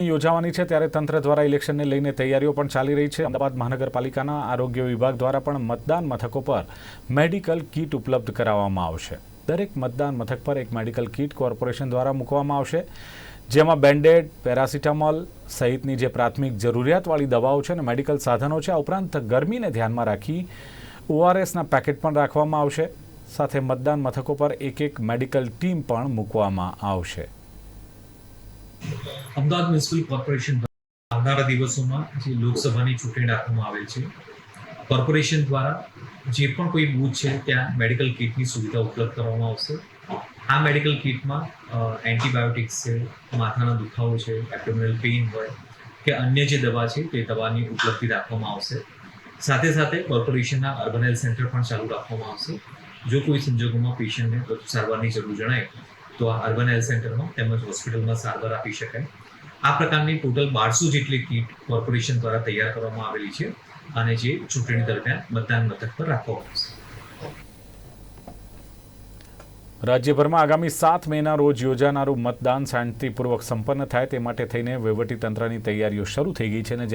યોજાવાની છે ત્યારે તંત્ર દ્વારા ઇલેક્શનને લઈને તૈયારીઓ પણ ચાલી રહી છે. અમદાવાદ મહાનગરપાલિકાના આરોગ્ય વિભાગ દ્વારા પણ મતદાન મથકો પર મેડિકલ કીટ ઉપલબ્ધ કરાવવામાં આવશે. દરેક મતદાન મથક પર એક મેડિકલ કીટ કોર્પોરેશન દ્વારા મૂકવામાં આવશે, જેમાં બેન્ડેડ, પેરાસિટામોલ સહિતની જે પ્રાથમિક જરૂરિયાતવાળી દવાઓ છે અને મેડિકલ સાધનો છે, આ ઉપરાંત ગરમીને ધ્યાનમાં રાખી ઓઆરએસના પેકેટ પણ રાખવામાં આવશે. સાથે મતદાન મથકો પર એક એક મેડિકલ ટીમ પણ મૂકવામાં આવશે. અમદાવાદ મ્યુનિસિપલ કોર્પોરેશન આવનારા દિવસોમાં જે લોકસભાની ચૂંટણી રાખવામાં આવેલ છે, કોર્પોરેશન દ્વારા જે પણ કોઈ બૂથ છે, ત્યાં મેડિકલ કિટની સુવિધા ઉપલબ્ધ કરવામાં આવશે. આ મેડિકલ કિટમાં એન્ટીબાયોટિક્સ છે, માથાના દુખાવો છે, એબ્ડોમિનલ પેઇન હોય કે અન્ય જે દવા છે, તે દવાની ઉપલબ્ધિ રાખવામાં આવશે. સાથે સાથે કોર્પોરેશનના અર્બન હેલ્થ સેન્ટર પણ ચાલુ રાખવામાં આવશે. જો કોઈ સંજોગોમાં પેશન્ટને સારવારની જરૂર જણાય તો અર્બન હેલ્થ સેન્ટરમાં તેમજ હોસ્પિટલમાં સારવાર આપી શકાય. આ પ્રકારની ટોટલ બારસો જેટલી કીટ કોર્પોરેશન દ્વારા તૈયાર કરવામાં આવેલી છે અને જે ચૂંટણી દરમિયાન મતદાન મથક પર રાખવામાં આવશે. રાજ્યભરમાં આગામી સાત મેના રોજ યોજાનારું મતદાન શાંતિપૂર્વક સંપન્ન થાય તે માટે થઈને વહીવટીતંત્રની તૈયારીઓ શરૂ થઈ ગઈ છે અને